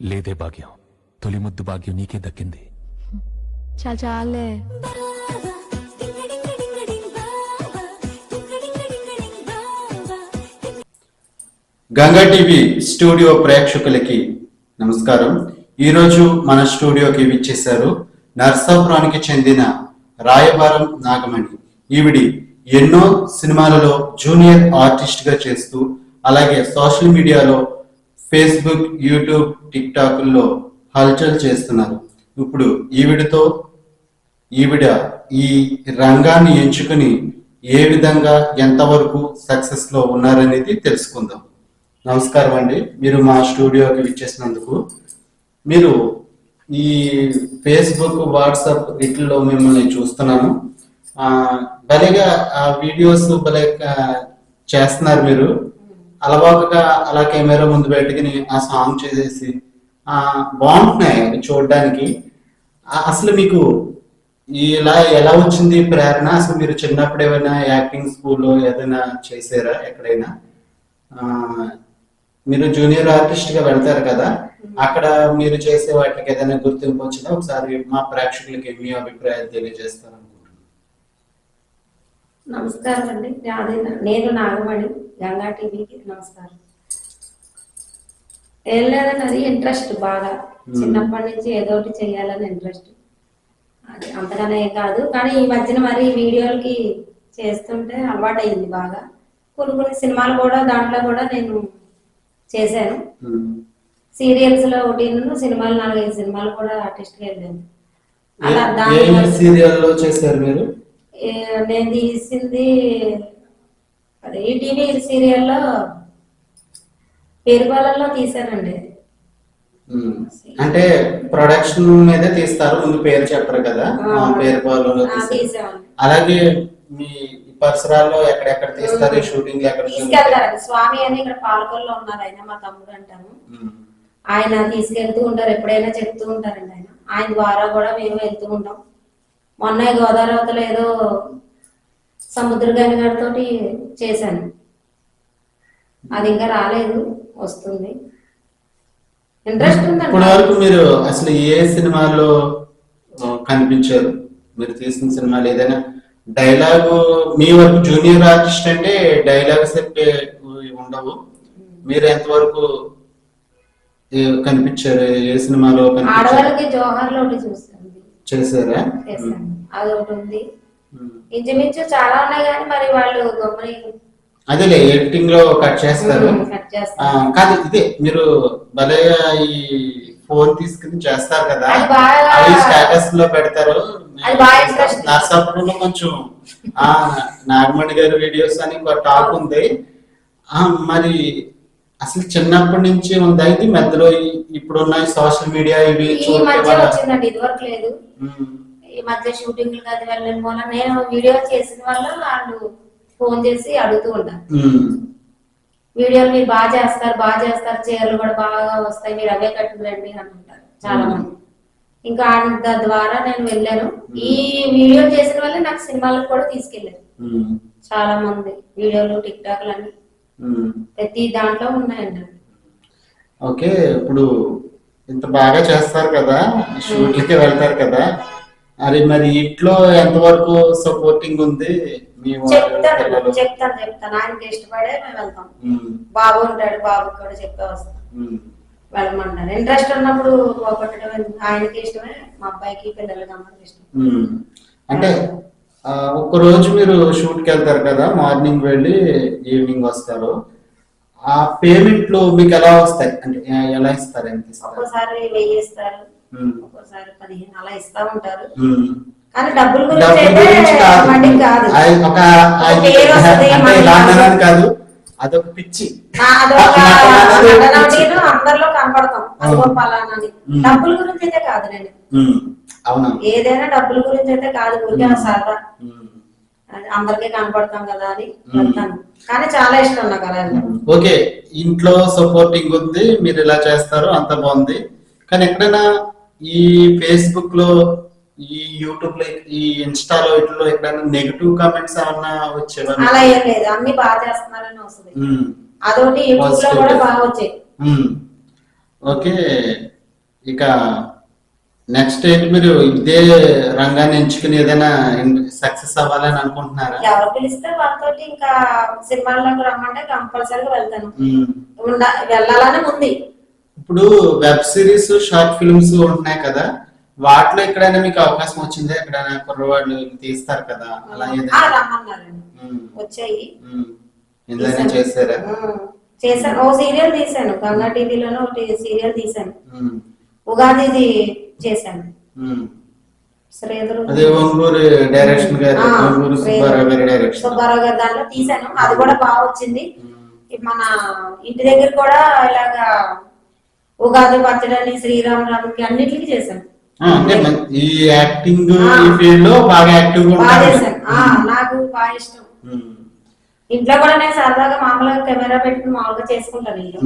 లేదే భాగ్యం. తొలి ముద్దు భాగ్యం నీకే దక్కింది. చాలు చాలే. గంగా టీవీ స్టూడియో ప్రేక్షకులకి నమస్కారం. ఈరోజు మన స్టూడియోకి విచ్చేశారు నర్సాపురానికి చెందిన రాయబారం నాగమణి. ఈవిడి ఎన్నో సినిమాలలో జూనియర్ ఆర్టిస్ట్గా చేస్తూ అలాగే సోషల్ మీడియాలో ఫేస్బుక్ యూట్యూబ్ టిక్ టాక్ల్లో హల్చల్ చేస్తున్నారు. ఇప్పుడు ఈవిడితో ఈవిడ ఈ రంగాన్ని ఎంచుకుని ఏ విధంగా ఎంతవరకు సక్సెస్లో ఉన్నారనేది తెలుసుకుందాం. నమస్కారం అండి. మీరు మా స్టూడియోకి విచ్చేసినందుకు. మీరు ఈ ఫేస్బుక్ వాట్సాప్ వీటిల్లో మిమ్మల్ని చూస్తున్నాను. భలేగా ఆ వీడియోస్ భలే చేస్తున్నారు మీరు. అలవాటుగా అలా కెమెరా ముందు పెట్టుకుని ఆ సాంగ్ చేసేసి బాగుంటున్నాయి చూడడానికి. అసలు మీకు ఇలా ఎలా వచ్చింది ప్రేరణ? అసలు మీరు చిన్నప్పుడు ఏమైనా యాక్టింగ్ స్కూల్లో ఏదైనా చేసారా ఎక్కడైనా? మీరు జూనియర్ ఆర్టిస్ట్గా వెళ్తారు కదా అక్కడ మీరు చేసే వాటికి ఏదైనా గుర్తింపు వచ్చినా ఒకసారి మా ప్రేక్షకులకి మీ అభిప్రాయాలు తెలియజేస్తారు నమస్కారం అండి. నేను నాగమణి గంగా టీవీకి నమస్కారం. ఏం లేదండి అది ఇంట్రెస్ట్ బాగా. చిన్నప్పటి నుంచి ఏదో ఒకటి చేయాలని ఇంట్రెస్ట్. అది అంతగానే కాదు. కానీ ఈ మధ్యన మరి వీడియోలకి చేస్తుంటే అలవాటు అయింది బాగా. కొన్ని కొన్ని సినిమాలు కూడా దాంట్లో కూడా నేను చేశాను. సీరియల్స్లో ఒకటి సినిమాలు నాలుగైదు సినిమాలు కూడా ఆర్టిస్ట్గా వెళ్ళాను అలా దాని సీరియల్లో చేశారు మీరు? నేను తీసింది అదే ఈటీవీ సీరియల్లో పేరుపాలల్లో తీశానండి. అంటే ప్రొడక్షన్ మీదే తీస్తారు ముందు పేరు చెప్పరు కదా? పేరు పాలలో అలాగే మీ పరిసరాల్లో ఎక్కడెక్కడ తీస్తారు? షూటింగ్ ఎక్కడ స్వామి అని ఇక్కడ పాలకొల్లో ఉన్నారు ఆయన మా తమ్ముడు అంటాను ఉమ్. ఆయన తీసుకెళ్తూ ఉంటారు ఎప్పుడైనా చెప్తూ ఉంటారండి ఆయన. ఆయన ద్వారా కూడా మేము వెళ్తూ ఉంటాం. మొన్న గోదావరి అవతల ఏదో సముద్రగాని గారితో చేశాను. అది ఇంకా రాలేదు వస్తుంది. ఇంట్రెస్ట్ ఇప్పటి వరకు మీరు అసలు ఏ సినిమాలో కనిపించారు? మీరు తీసిన సినిమాలు ఏదైనా డైలాగు మీ వరకు జూనియర్ ఆర్టిస్ట్ అంటే డైలాగ్ చెప్పే ఉండవు. మీరు ఎంతవరకు కనిపించారు? ఏ సినిమాలో ఆడవాళ్ళకి ఒకటి చూస్తాను చేశారా? అది ఒకటి ఉంది. ఇంచుమించు చాలా ఉన్నాయి కానీ మరి వాళ్ళు గమ్మని అదేలే ఎడిటింగ్లో కట్ చేస్తారు. కట్ కాదు ఇదే మీరు భలే ఈ ఫోన్ తీసుకుని చేస్తారు కదా. అది బాగా- అవి స్టేటస్లో పెడతారు. అది బాగా interest. నర్సాపురంలో కొంచెం ఆ నాగమణి గారి వీడియోస్ అని ఒక టాక్ ఉంది. ఆ మరి అసలు చిన్నప్పటి నుంచి ఉందా ఇది? మధ్యలో ఈ- ఇప్పుడున్న సోషల్ మీడియా ఇవి ఈ చూడటం మధ్య వల్ల? వచ్చిందండి ఇదివరకు లేదు. ఉమ్, ఈ మధ్య షూటింగ్ అది వెళ్ళిన మూల నేను వీడియో చేసిన వల్ల వాళ్ళు ఫోన్ చేసి అడుగుతూ ఉంటారు. వీడియోలు మీరు బాగా చేస్తారు బాగా చేస్తారు చీరలు కూడా బాగా వస్తాయి మీరు అవే కట్టుకురండి అని అంటారు చాలా మంది ఇంకా అంత ద్వారా నేను వెళ్ళాను. ఈ వీడియో చేసిన వల్ల నాకు సినిమాలకు కూడా తీసుకెళ్ళారు. చాలా మంది వీడియోలు టిక్ టాక్లు అన్ని. ప్రతి దాంట్లో ఉన్నాయండి. ఓకే ఇప్పుడు ఇంత బాగా చేస్తారు కదా షూట్లకి వెళ్తారు కదా. అది మరి ఇంట్లో ఎంతవరకు సపోర్టింగ్ ఉంది? చెప్తాను? చెప్తాను చెప్తాను. ఆయనకి ఇష్టపడే మేము వెళ్తాం. బాబు ఉంటాడు బాబుకి కూడా చెప్పే వస్తాం. ఉమ్, వెళ్ళమంటారు. ఇంట్రెస్ట్ ఉన్నప్పుడు పోగొట్టడం? ఆయనకి ఇష్టమే మా అబ్బాయికి పిల్లలకి అందరికి ఇష్టం. అంటే ఒక్క రోజు మీరు షూట్కి వెళ్తారు కదా మార్నింగ్ వెళ్ళి ఈవినింగ్ వస్తారు. ఆ పేమెంట్లు మీకు ఎలా వస్తాయి? అంటే ఎలా ఇస్తారు? ఎంత ఒక్కోసారి వెయ్యి ఇస్తారు. ఒక్కోసారి పదిహేను అలా ఇస్తా ఉంటారు. కానీ డబ్బుల గురించి కాదు. కాదు. ఒక అంటే అదొక పిచ్చి. అందరిలో కనపడతాం. అదిగో పలానాని. డబ్బుల గురించి అయితే కాదు నేను. అవునా? ఏదైనా డబ్బుల గురించి అయితే కాదు. ఊరికే. సరదా. అందరికీ కనపడతాం కదా అని. వెళ్తాను. కానీ చాలా ఇష్టం నాకు అలా. ఓకే. ఇంట్లో సపోర్టింగ్ ఉంది. మీరు ఇలా చేస్తారు. అంత బాగుంది. కానీ ఎక్కడైనా ఈ ఫేస్బుక్లో ఈ యూట్యూబ్లో ఈ ఇన్స్టాలో ఇట్లో ఎక్కడైనా నెగిటివ్ కామెంట్స్ ఏమన్నా వచ్చేవా? అలా ఏం లేదు. అన్ని బాగా చేస్తున్నారని వస్తుంది. అదొకటి యూట్యూబ్లో. కూడా బాగా వచ్చాయి. ఓకే. ఇక నెక్స్ట్ ఏంటి మీరు? ఇదే రంగాన్ని ఎంచుకుని ఏదైనా సక్సెస్ అవ్వాలని అనుకుంటున్నారా? ఎవరు పిలిస్తే వాళ్ళతోటి ఇంకా సినిమాల్లోకి రమ్మంటే కంపల్సరీగా వెళ్తాను. వెళ్ళాలని ఉంది. ఇప్పుడు వెబ్ సిరీస్ షార్ట్ ఫిల్మ్స్ ఉంటున్నాయి కదా. వాటిలో ఎక్కడైనా మీకు అవకాశం వచ్చిందా? ఎక్కడైనా కుర్రవాళ్ళు తీస్తారు కదా? అలా. వచ్చాయి. ఏదైనా? ఉమ్, చేశాను. ఓ సీరియల్ తీశాను. గంగా టీవీలోనే ఒకటి సీరియల్ తీశాను. మ్మ్. ఉగాదిది చేశాను. డైరెక్షన్ సుబ్బారావు గారి దాంట్లో తీశాను. అది కూడా బాగా వచ్చింది. మన ఇంటి దగ్గర కూడా ఇలాగా ఉగాది పచ్చడని శ్రీరామరాముకి అన్నిటికీ చేశాను. అంటే ఈ యాక్టింగ్. ఈ ఫీల్డ్లో బాగా యాక్టివ్గా ఉంటారు ఆ, నాకు బాగా ఇష్టం. ఇంట్లో కూడా నేను సరదాగా మామూలుగా కెమెరా పెట్టుకుని మామూలుగా చేసుకుంటాను ఇల్లు.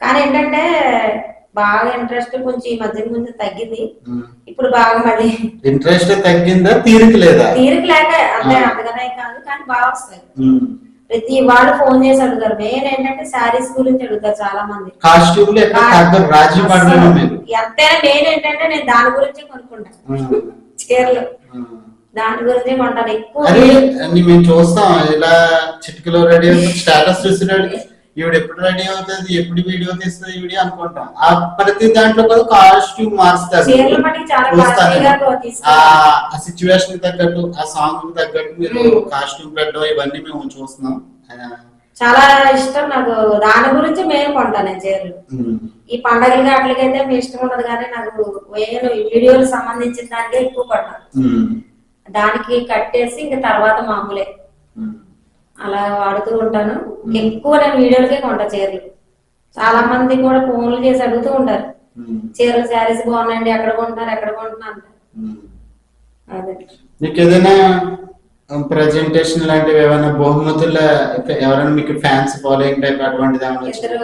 కానీ ఏంటంటే బాగా ఇంట్రెస్ట్ కొంచెం ఈ మధ్య కొంచెం తగ్గింది. ఇప్పుడు బాగా మళ్ళీ ఇంట్రెస్ట్ తగ్గిందా తీరిక లేదా తీరిక లేక అంతే. అంతగానే కాదు కానీ బాగా వస్తాయి. ప్రతి వాళ్ళు ఫోన్ చేసి అడుగుతారు మెయిన్ ఏంటంటే శారీస్ గురించి అడుగుతారు చాలా మంది కాస్ట్యూమ్లో ఎక్కడ తగ్గరు రాజీ పడలేము మీరు ఎంతైనా మెయిన్ ఏంటంటే నేను దాని గురించి కొనుక్కుంటాను. చీరలు. దాని గురించి కొంటాను. ఎక్కువ మేము చూస్తాం ఇలా చిటికలో రెడీ స్టేటస్ చూసినాడికి ఈవిడ ఎప్పుడు రెడీ అవుతుంది ఎప్పుడు వీడియో తీస్తుంది ఈవిడ అనుకుంటాం ఆ ప్రతి దాంట్లో కూడా కాస్ట్యూమ్ మారుస్తారు. క్లాసీగా ఆ సిచ్యువేషన్ తగ్గట్టు ఆ సాంగ్ తగ్గట్టు మీరు. కాస్ట్యూమ్ పెట్టడం ఇవన్నీ మేము చూస్తున్నాం చాలా ఇష్టం నాకు దాని గురించి మెయిన్ కొంటాను నేను చీరలు. ఈ పండగలకి వాటికైతే మీ ఇష్టం ఉండదు కానీ నాకు నేను ఈ వీడియోలు సంబంధించిన దానికే ఎక్కువ ఉమ్. దానికి కట్టేసి ఇంకా తర్వాత మామూలే. అలా వాడుతూ ఉంటాను ఎక్కువ నేను వీడియోలకే కొంటా చీరలు చాలా మంది కూడా ఫోన్లు చేసి అడుగుతూ ఉంటారు. చీరలు శారీస్ బాగున్నాయండి ఎక్కడ కొంటున్నారు ఎక్కడ కొంటున్నారు. అదే మీకు ఏదైనా ప్రజెంటేషన్ లాంటివి ఏమైనా బహుమతుల ఎవరైనా మీకు ఫ్యాన్స్ ఫాలోయింగ్ టైప్ అటువంటిది? ఇద్దరు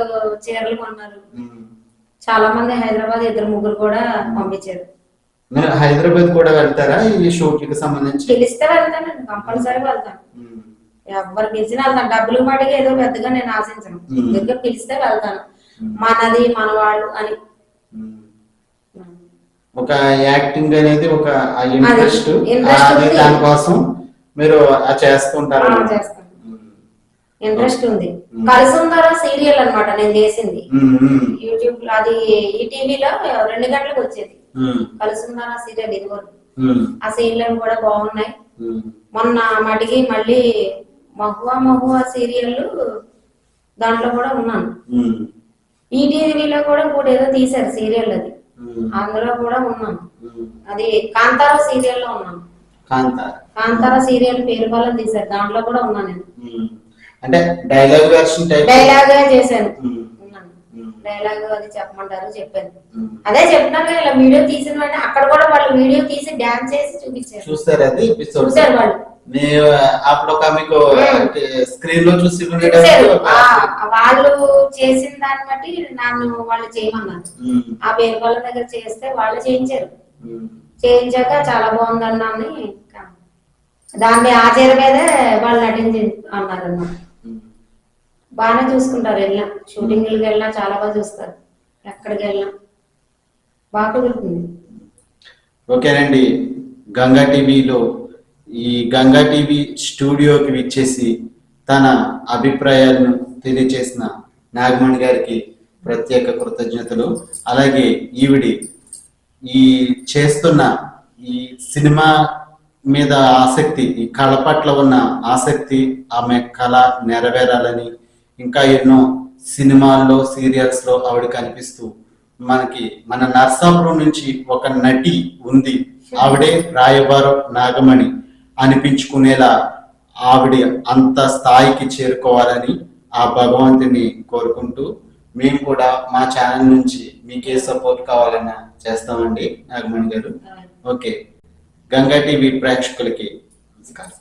చీరలు కొన్నారు. చాలా మంది హైదరాబాద్ ఇద్దరు ముగ్గురు కూడా పంపించారు హైదరాబాద్ కూడా వెళ్తారా ఈ షూట్కి సంబంధించి పిలిస్తే వెళ్తానండి కంపల్సరీ వెళ్తాను. ఎవరు పిలిచినా వెళ్తాను. డబ్బులు మటుకు ఏదో పెద్దగా నేను ఆశించను. దగ్గర పిలిస్తే వెళ్తాను. మనది మన వాళ్ళు అని. ఒక యాక్టింగ్ అనేది ఒక ఇంట్రెస్ట్. దానికోసం మీరు చేస్తుంటారు. ఉమ్. ఇంట్రెస్ట్ ఉంది. మ్మ్. కలిసి ఉందారా సీరియల్ అన్నమాట నేను చేసింది. యూట్యూబ్లో అది ఈ టీవీలో రెండు గంటలకు వచ్చేది. ఉమ్, కలిసి ఉందారా సీరియల్ ఇది వరకు ఆ సీరియల్ కూడా బాగున్నాయి. మొన్న మడిగి మళ్ళీ మహువా మహువా సీరియల్ దాంట్లో కూడా ఉన్నాను. ఉమ్, ఈ టీవీలో కూడా ఇంకోటి ఏదో తీశారు సీరియల్ అది. అందులో కూడా ఉన్నాను. అది కాంతారా సీరియల్లో ఉన్నాను. కాంత కాంతారా సీరియల్ పేరు బలం తీశారు. దాంట్లో కూడా ఉన్నాను నేను. అంటే డైలాగ్ డైలాగ్ చేశాను. డైలాగ్ అది చెప్పమంటారు చెప్పాను ఉమ్. అదే చెప్తాను కదా ఇలా వీడియో తీసిన వెంటనే అక్కడ కూడా వాళ్ళు వీడియో తీసి డాన్స్ చేసి చూపించారు. చూస్తారా అది ఎపిసోడ్ చూశారు వాళ్ళు. మీ అప్పుడు ఒక మీకు స్క్రీన్లో చూసి చూశారు. ఉండేటప్పుడు ఒక- ఆ, వాళ్ళు చేసిన దాన్ని బట్టి నన్ను వాళ్ళు చేయమన్నారు. ఆ పేరు వాళ్ళ దగ్గర చేస్తే వాళ్ళు చేయించారు. చేయించాక చాలా బాగుంది అన్నాను ఇంకా దాన్ని ఆ చీర మీదే వాళ్ళు నటించి అన్నారు అన్నమాట. బాగానే చూసుకుంటారు వెళ్ళినా. షూటింగ్కి వెళ్ళినా చాలా బాగా చూస్తారు. ఎక్కడికి వెళ్ళినా. బాగా కుదురుతుంది. ఓకేనండి. గంగా టీవీలో ఈ గంగా టీవీ స్టూడియోకి విచ్చేసి తన అభిప్రాయాలను తెలియచేసిన నాగమణి గారికి ప్రత్యేక కృతజ్ఞతలు. అలాగే ఈవిడి ఈ చేస్తున్న ఈ సినిమా మీద ఆసక్తి ఈ కళ పట్ల ఉన్న ఆసక్తి ఆమె కళ నెరవేరాలని ఇంకా ఎన్నో సినిమాల్లో సీరియల్స్లో ఆవిడ కనిపిస్తూ మనకి మన నర్సాపురం నుంచి ఒక నటి ఉంది. ఆవిడే రాయబారం నాగమణి అనిపించుకునేలా ఆవిడ అంత స్థాయికి చేరుకోవాలని ఆ భగవంతుని కోరుకుంటూ మేము కూడా మా ఛానల్ నుంచి మీకే సపోర్ట్ కావాలన్నా చేస్తామండి నాగమణి గారు. ఓకే. గంగా టీవీ ప్రేక్షకులకి నమస్కారం.